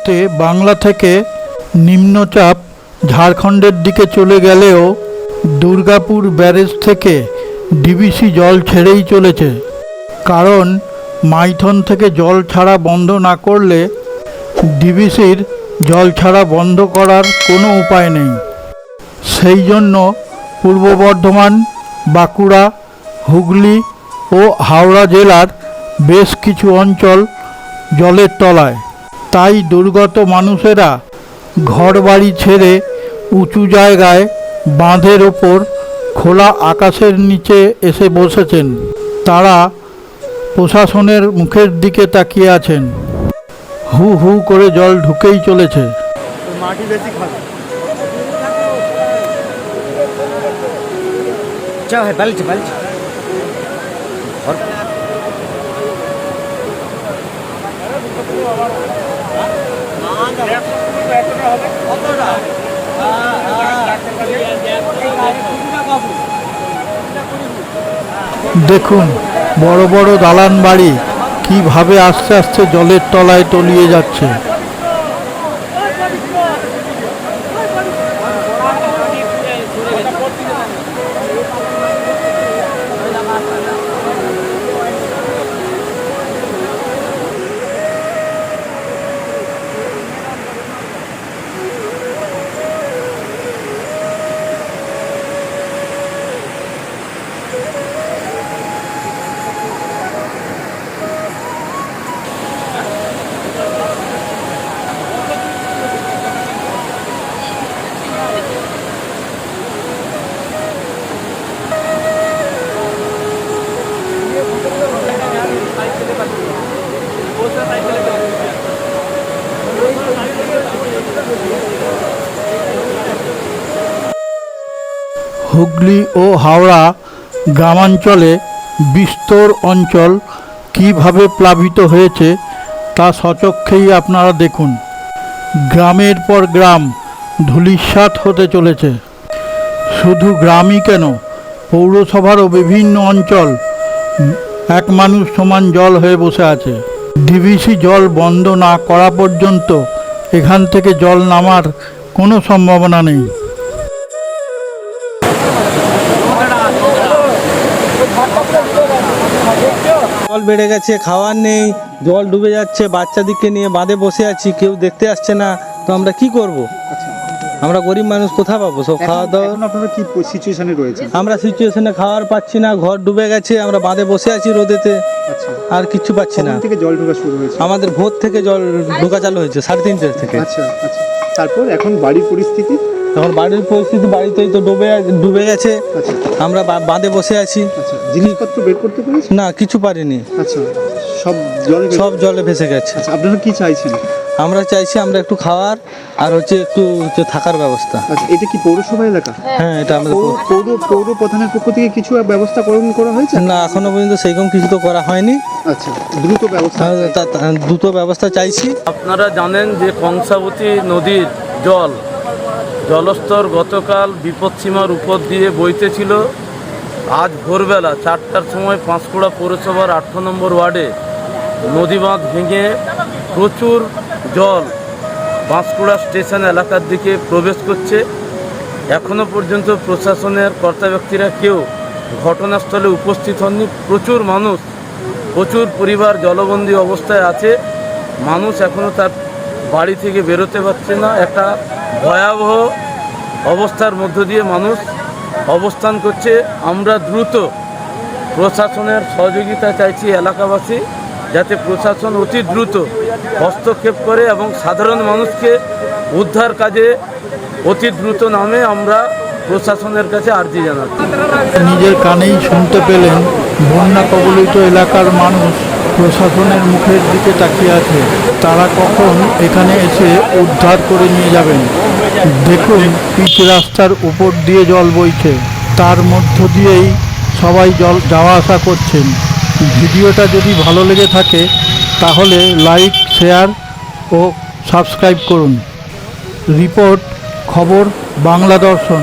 মুহূর্তে বাংলা থেকে নিম্নচাপ ঝাড়খণ্ডের দিকে চলে গেলেও দুর্গাপুর ব্যারেজ থেকে ডিবিসি জল ছেড়েই চলেছে। কারণ মাইথন থেকে জল ছাড়া বন্ধ না করলে ডিবিসির জল ছাড়া বন্ধ করার কোনো উপায় নেই। সেই জন্য পূর্ব বর্ধমান, বাঁকুড়া, হুগলি ও হাওড়া জেলার বেশ কিছু অঞ্চল জলের তলায় তাই দুর্গত মানুষেরা ঘরবাড়ি ছেড়ে উঁচু জায়গায় বাঁধের ওপর খোলা আকাশের নিচে এসে বসেছেন। তারা প্রশাসনের মুখের দিকে তাকিয়ে আছেন। হু হু করে জল ঢুকেই চলেছে। মাটি বেশি খাবে। পালিছে দেখুন বড় বড় দালান বাড়ি কীভাবে আস্তে আস্তে জলের তলায় তলিয়ে যাচ্ছে। হুগলি ও হাওড়া গ্রামাঞ্চলে বিস্তর অঞ্চল কীভাবে প্লাবিত হয়েছে তা সচক্ষেই আপনারা দেখুন। গ্রামের পর গ্রাম ধূলিসাৎ হতে চলেছে। শুধু গ্রামই কেন, পৌরসভারও বিভিন্ন অঞ্চল এক মানুষ সমান জল হয়ে বসে আছে। ডিভিসি জল বন্ধ না করা পর্যন্ত এখান থেকে জল নামার কোনো সম্ভাবনা নেই। জল বেড়ে গেছে খাওয়ার নেই জল ডুবে যাচ্ছে বাচ্চাদিকে নিয়ে বাঁধে বসে আছি কেউ দেখতে আসছে না তো আমরা কি করব? আমরা গরিব মানুষ কোথায় পাবো? সব খাওয়া দাওয়া আপনারা কি সিচুয়েশনে রয়েছে আমরা সিচুয়েশনে খাওয়ার পাচ্ছি না ঘর ডুবে গেছে আমরা বাঁধে বসে আছি রোদেতে। আচ্ছা। আর কিচ্ছু পাচ্ছি না। কখন থেকে জল ঢোকা শুরু হয়েছে? আমাদের ভোর থেকে জল ঢোকা চালু হয়েছে সাড়ে তিনটে থেকে। আচ্ছা আচ্ছা। তারপর এখন বাড়ির পরিস্থিতি? এখন বাড়ির পরিস্থিতি বাড়িতেই তো ডুবে ডুবে গেছে। আচ্ছা। আমরা বা- বাঁধে বসে আছি। আচ্ছা জিনিসপত্র বের করতে পেরেছেন? না কিছু পারিনি। আচ্ছা সব জলে সব জলে ভেসে গেছে। আচ্ছা আপনারা কি চাইছেন? আমরা চাইছি আমরা একটু খাওয়ার আর হচ্ছে একটু হচ্ছে থাকার ব্যবস্থা। আচ্ছা এটা কি পৌরসভা এলাকা? হ্যাঁ এটা আমাদের পৌর পৌর পৌর প্রধানের পক্ষ থেকে কিছু ব্যবস্থা গ্রহণ করা হয়েছে? না এখনও পর্যন্ত সেইরকম কিছু তো করা হয়নি। আচ্ছা দ্রুত ব্যবস্থা দ্রুত ব্যবস্থা চাইছি। আপনারা জানেন যে কংসাবতী নদীর জল জলস্তর গতকাল বিপদসীমার উপর দিয়ে বইতেছিল আজ ভোরবেলা চারটার সময় পাঁশকুড়া পৌরসভার আট নম্বর ওয়ার্ডে নদী বাঁধ ভেঙে প্রচুর জল পাঁশকুড়া স্টেশন এলাকার দিকে প্রবেশ করছে। এখনও পর্যন্ত প্রশাসনের কর্তা ব্যক্তিরা কেউ ঘটনাস্থলে উপস্থিত হননি। প্রচুর মানুষ, প্রচুর পরিবার জলবন্দী অবস্থায় আছে। মানুষ এখনও তার বাড়ি থেকে বেরোতে পারছে না। একটা ভয়াবহ অবস্থার মধ্য দিয়ে মানুষ অবস্থান করছে। আমরা দ্রুত প্রশাসনের সহযোগিতা চাইছি এলাকাবাসী, যাতে প্রশাসন অতি দ্রুত হস্তক্ষেপ করে এবং সাধারণ মানুষকে উদ্ধার কাজে অতি দ্রুত নামে আমরা প্রশাসনের কাছে আর্জি জানাচ্ছি। নিজের কানেই শুনতে পেলেন বন্যা কবলিত এলাকার মানুষ। প্রশাসনের মুখের দিকে তাকিয়ে আছে। তারা কখন এখানে এসে উদ্ধার করে নিয়ে যাবেন? দেখুন, পিচ রাস্তার উপর দিয়ে জল বইছে। তার মধ্য দিয়েই সবাই জল যাওয়া আসা করছেন। ভিডিওটা যদি ভালো লেগে থাকে, তাহলে লাইক, শেয়ার ও সাবস্ক্রাইব করুন। রিপোর্ট, খবর, বাংলা দর্শন।